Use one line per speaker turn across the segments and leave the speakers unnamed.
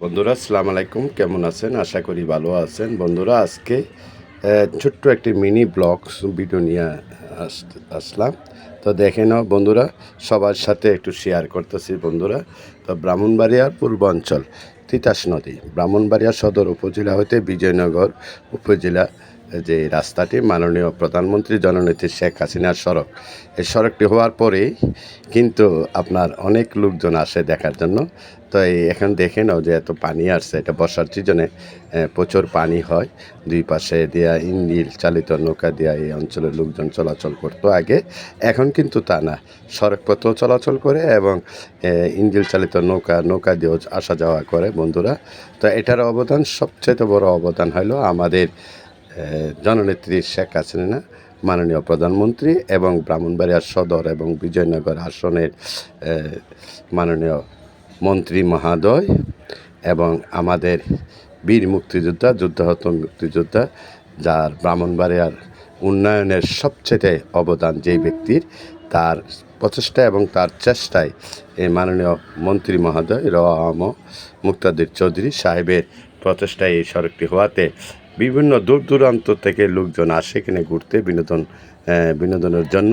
বন্ধুরা সালাম আলাইকুম। কেমন আছেন? আশা করি ভালো আছেন। বন্ধুরা, আজকে ছোট্ট একটি মিনি ব্লগ ভিডিও নিয়ে আস- আসলাম। তো দেখে নাও বন্ধুরা, সবার সাথে একটু শেয়ার করতেছি বন্ধুরা। তো ব্রাহ্মণবাড়িয়ার পূর্বাঞ্চল তিতাস নদী। ব্রাহ্মণবাড়িয়া সদর উপজেলা হতে বিজয়নগর উপজেলা যে রাস্তাটি মাননীয় প্রধানমন্ত্রী জননেত্রী শেখ হাসিনার সড়ক। এই সড়কটি হওয়ার পরেই কিন্তু আপনার অনেক লোকজন আসে দেখার জন্য। তো এখন দেখে নাও যে এত পানি আসছে, এটা বর্ষার সিজনে প্রচুর পানি হয়। দুই পাশে দেয়া ইঞ্জিল চালিত নৌকা দেওয়া এই অঞ্চলের লোকজন চলাচল করতো আগে। এখন কিন্তু তা না। সড়কপথও চলাচল করে এবং ইঞ্জিল চালিত নৌকা নৌকা দিয়েও আসা যাওয়া করে বন্ধুরা। তো এটার অবদান সবচেয়ে বড় অবদান হলো আমাদের জননেত্রী শেখ হাসিনা, মাননীয় প্রধানমন্ত্রী এবং ব্রাহ্মণবাড়িয়া সদর এবং বিজয়নগর আসনের মাননীয় মন্ত্রী মহাদয় এবং আমাদের বীর মুক্তিযোদ্ধা, যুদ্ধাহত মুক্তিযোদ্ধা, যার ব্রাহ্মণবাড়িয়ার উন্নয়নের সবচেয়ে অবদান যেই ব্যক্তির, তার প্রচেষ্টা এবং তার চেষ্টায় এই মাননীয় মন্ত্রী মহোদয় রম মুক্তাদির চৌধুরী সাহেবের প্রচেষ্টায় এই সড়কটি হওয়াতে বিভিন্ন দূর দূরান্ত থেকে লোকজন আসে এখানে ঘুরতে বিনোদন বিনোদনের জন্য,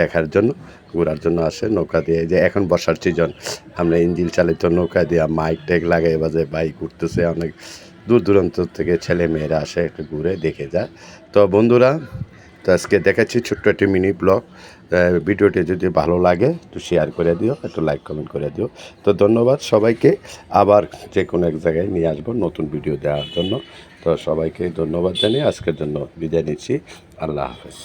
দেখার জন্য, ঘোরার জন্য আসে, নৌকা দিয়ে যে এখন বসার সিজন আমরা ইঞ্জিল চালিত নৌকা দিয়ে মাইক টেক লাগাই, বাজে বাইক ঘুরতেছে অনেক দূর দূরান্ত থেকে ছেলে মেয়েরা আসে একটু ঘুরে দেখে যায়। তো বন্ধুরা তো আজকে দেখাচ্ছি ছোট্ট একটি মিনি ব্লগ ভিডিওটি যদি ভালো লাগে, একটু শেয়ার করে দিও, একটু লাইক কমেন্ট করে দিও। তো ধন্যবাদ সবাইকে। আবার যে কোনো এক জায়গায় নিয়ে আসব নতুন ভিডিও দেওয়ার জন্য। তো সবাইকে ধন্যবাদ জানিয়ে আজকের জন্য বিদায় নিচ্ছি। আল্লাহ হাফেজ।